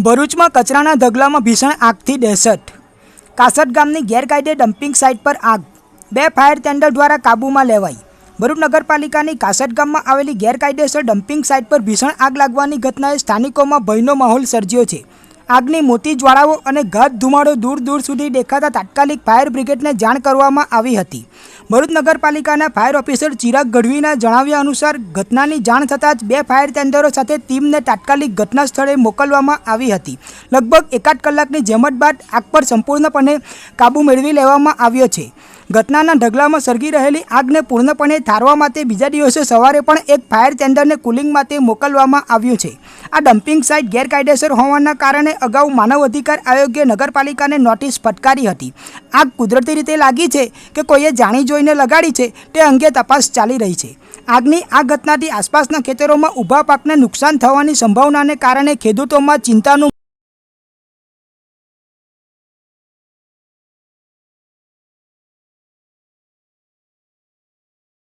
ભરૂચમાં કચરાના ઢગલામાં ભીષણ આગથી દહેશત. કાસટ ગામની ગેરકાયદે ડમ્પિંગ સાઇટ પર આગ. બે ફાયર ટેન્ડર દ્વારા કાબૂમાં લેવાઈ. ભરૂચ નગરપાલિકાની કાસટ ગામમાં આવેલી ગેરકાયદેસર ડમ્પિંગ સાઇટ પર ભીષણ આગ લાગવાની ઘટનાએ સ્થાનિકોમાં ભયનો માહોલ સર્જ્યો છે. આગની મોટી જ્વાળાઓ અને ઘાત ધુમાડો દૂર દૂર સુધી દેખાતા તાત્કાલિક ફાયર બ્રિગેડને જાણ કરવામાં આવી હતી. ભરૂચ નગરપાલિકાના ફાયર ઓફિસર ચિરાગ ગઢવીના જણાવ્યા અનુસાર, ઘટનાની જાણ થતાં જ બે ફાયર ટેન્ડરો સાથે ટીમને તાત્કાલિક ઘટના સ્થળે મોકલવામાં આવી હતી. લગભગ એકાદ કલાકની જહેમત બાદ આગ પર સંપૂર્ણપણે કાબૂ મેળવી લેવામાં આવ્યો છે. ઘટનાના ઢગલામાં સળગી રહેલી આગને પૂર્ણપણે ઠારવા માટે બીજા દિવસે સવારે પણ એક ફાયર ટેન્ડરને કુલિંગ માટે મોકલવામાં આવ્યું છે. આ ડમ્પિંગ સાઇટ ગેરકાયદેસર હોવાના કારણે અગાઉ માનવ અધિકાર આયોગે નગરપાલિકાને નોટિસ ફટકારી હતી. આગ કુદરતી રીતે લાગી છે કે કોઈએ જાણી જોઈને લગાડી છે તે અંગે તપાસ ચાલી રહી છે. આગની આ ઘટનાથી આસપાસના ખેતરોમાં ઊભા પાકને નુકસાન થવાની સંભાવનાને કારણે ખેડૂતોમાં ચિંતાનું